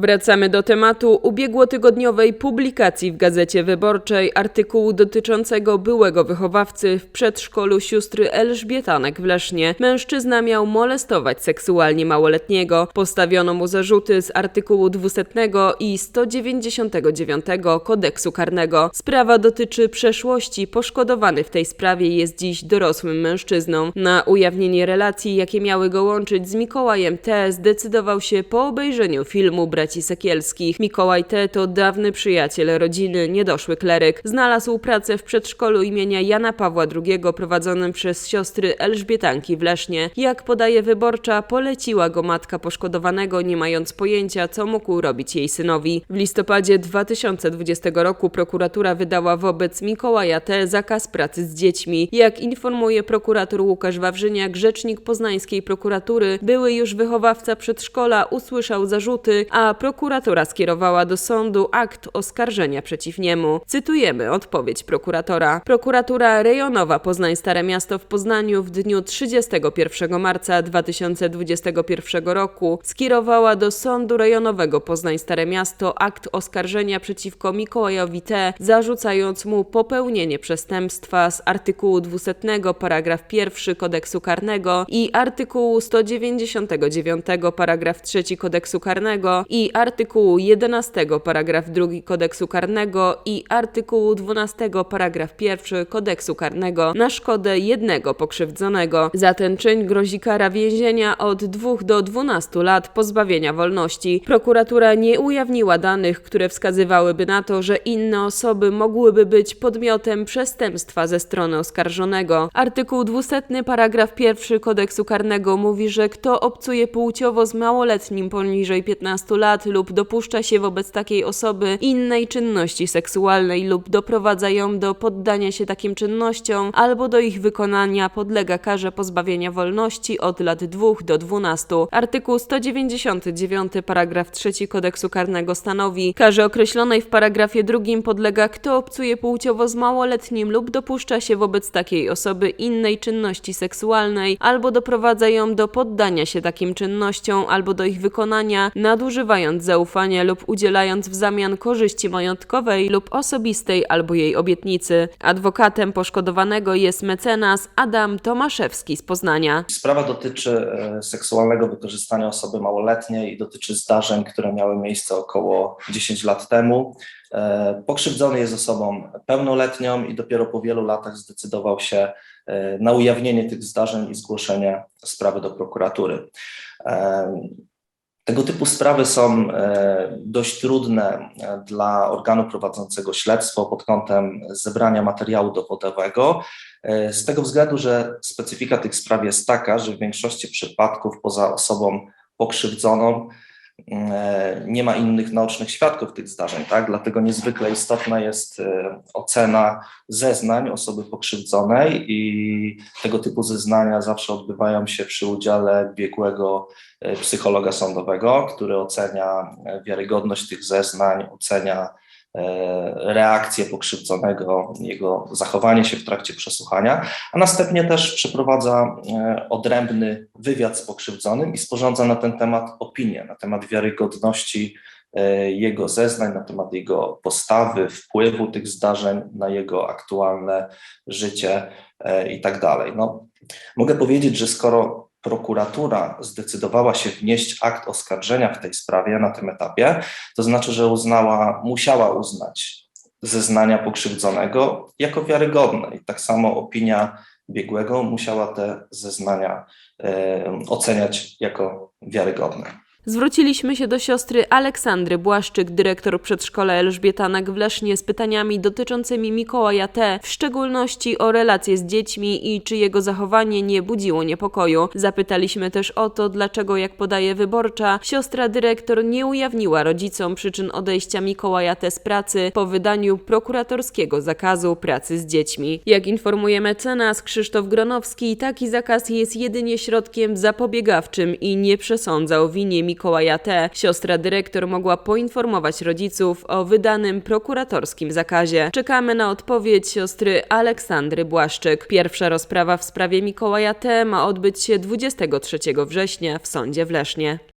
Wracamy do tematu ubiegłotygodniowej publikacji w Gazecie Wyborczej artykułu dotyczącego byłego wychowawcy w przedszkolu sióstry Elżbietanek w Lesznie. Mężczyzna miał molestować seksualnie małoletniego. Postawiono mu zarzuty z artykułu 200 i 199 kodeksu karnego. Sprawa dotyczy przeszłości. Poszkodowany w tej sprawie jest dziś dorosłym mężczyzną. Na ujawnienie relacji, jakie miały go łączyć z Mikołajem T, zdecydował się po obejrzeniu filmu Braci Sekielskich. Mikołaj T to dawny przyjaciel rodziny, niedoszły kleryk. Znalazł pracę w przedszkolu imienia Jana Pawła II prowadzonym przez siostry Elżbietanki w Lesznie. Jak podaje wyborcza, poleciła go matka poszkodowanego, nie mając pojęcia, co mógł robić jej synowi. W listopadzie 2020 roku prokuratura wydała wobec Mikołaja T zakaz pracy z dziećmi. Jak informuje prokurator Łukasz Wawrzyniak, rzecznik poznańskiej prokuratury, były już wychowawca przedszkola usłyszał zarzuty, a prokuratura skierowała do sądu akt oskarżenia przeciw niemu. Cytujemy odpowiedź prokuratora. Prokuratura rejonowa Poznań Stare Miasto w Poznaniu w dniu 31 marca 2021 roku skierowała do sądu rejonowego Poznań Stare Miasto akt oskarżenia przeciwko Mikołajowi T, zarzucając mu popełnienie przestępstwa z artykułu 200 paragraf 1 kodeksu karnego i artykułu 199 paragraf 3 kodeksu karnego i artykułu 11 paragraf 2 kodeksu karnego i artykułu 12 paragraf 1 kodeksu karnego na szkodę jednego pokrzywdzonego. Za ten czyn grozi kara więzienia od 2 do 12 lat pozbawienia wolności. Prokuratura nie ujawniła danych, które wskazywałyby na to, że inne osoby mogłyby być podmiotem przestępstwa ze strony oskarżonego. Artykuł 200 paragraf 1 kodeksu karnego mówi, że kto obcuje płciowo z małoletnim poniżej 15 lat lub dopuszcza się wobec takiej osoby innej czynności seksualnej lub doprowadza ją do poddania się takim czynnościom albo do ich wykonania podlega karze pozbawienia wolności od lat 2 do 12. Artykuł 199 paragraf 3 kodeksu karnego stanowi karze określonej w paragrafie drugim podlega kto obcuje płciowo z małoletnim lub dopuszcza się wobec takiej osoby innej czynności seksualnej albo doprowadza ją do poddania się takim czynnościom albo do ich wykonania, nadużywając zaufania lub udzielając w zamian korzyści majątkowej lub osobistej albo jej obietnicy. Adwokatem poszkodowanego jest mecenas Adam Tomaszewski z Poznania. Sprawa dotyczy e, seksualnego wykorzystania osoby małoletniej i dotyczy zdarzeń, które miały miejsce około 10 lat temu. E, Pokrzywdzony jest osobą pełnoletnią i dopiero po wielu latach zdecydował się e, na ujawnienie tych zdarzeń i zgłoszenie sprawy do prokuratury. Tego typu sprawy są e, dość trudne e, dla organu prowadzącego śledztwo pod kątem zebrania materiału dowodowego, e, z tego względu, że specyfika tych spraw jest taka, że w większości przypadków poza osobą pokrzywdzoną nie ma innych naocznych świadków tych zdarzeń, tak? Dlatego niezwykle istotna jest e, ocena zeznań osoby pokrzywdzonej i tego typu zeznania zawsze odbywają się przy udziale biegłego e, psychologa sądowego, który ocenia e, wiarygodność tych zeznań, ocenia e, reakcję pokrzywdzonego, jego zachowanie się w trakcie przesłuchania, a następnie też przeprowadza e, odrębny wywiad z pokrzywdzonym i sporządza na ten temat opinię, na temat wiarygodności e, jego zeznań, na temat jego postawy, wpływu tych zdarzeń na jego aktualne życie e, i tak dalej. No, mogę powiedzieć, że skoro prokuratura zdecydowała się wnieść akt oskarżenia w tej sprawie na tym etapie, to znaczy, że uznała, musiała uznać zeznania pokrzywdzonego jako wiarygodne. I tak samo opinia biegłego musiała te zeznania e, oceniać jako wiarygodne. Zwróciliśmy się do siostry Aleksandry Błaszczyk, dyrektor przedszkola Elżbietanek w Lesznie z pytaniami dotyczącymi Mikołaja T., w szczególności o relacje z dziećmi i czy jego zachowanie nie budziło niepokoju. Zapytaliśmy też o to, dlaczego, jak podaje wyborcza, siostra dyrektor nie ujawniła rodzicom przyczyn odejścia Mikołaja T. z pracy po wydaniu prokuratorskiego zakazu pracy z dziećmi. Jak informuje mecenas Krzysztof Gronowski, taki zakaz jest jedynie środkiem zapobiegawczym i nie przesądza o winie Mikołaja T. Siostra dyrektor mogła poinformować rodziców o wydanym prokuratorskim zakazie. Czekamy na odpowiedź siostry Aleksandry Błaszczyk. Pierwsza rozprawa w sprawie Mikołaja T. ma odbyć się 23 września w sądzie w Lesznie.